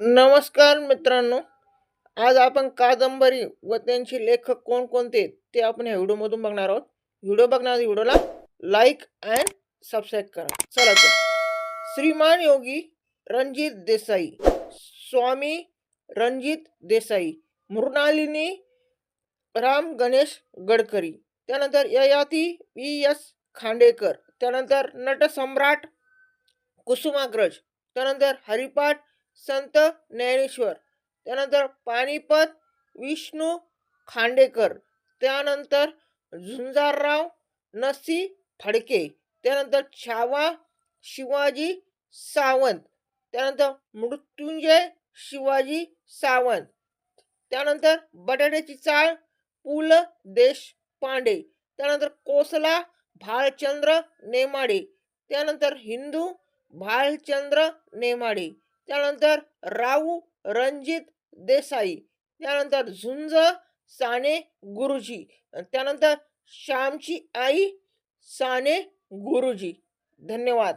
नमस्कार मित्रांनो. आज आपण कादंबरी व त्यांचे लेखक कोणकोणते ते आपण या व्हिडिओमधून बघणार आहोत. व्हिडिओ बघणार व्हिडिओला लाईक अँड सबस्क्राईब करा. चला तर. श्रीमान योगी रणजित देसाई स्वामी रणजित देसाई मृणालिनी राम गणेश गडकरी त्यानंतर ययाती व्ही एस खांडेकर त्यानंतर नटसम्राट कुसुमाग्रज त्यानंतर हरिपाठ संत ज्ञानेश्वर त्यानंतर पानिपत विष्णू खांडेकर त्यानंतर झुंजारराव नसी फडके त्यानंतर छावा शिवाजी सावंत त्यानंतर मृत्युंजय शिवाजी सावंत त्यानंतर बटाट्याची चाळ पु ल देशपांडे त्यानंतर कोसला भालचंद्र नेमाडे त्यानंतर हिंदू भालचंद्र नेमाडे त्यानंतर राऊ रणजित देसाई त्यानंतर झुंज साने गुरुजी त्यानंतर श्यामची आई साने गुरुजी. धन्यवाद.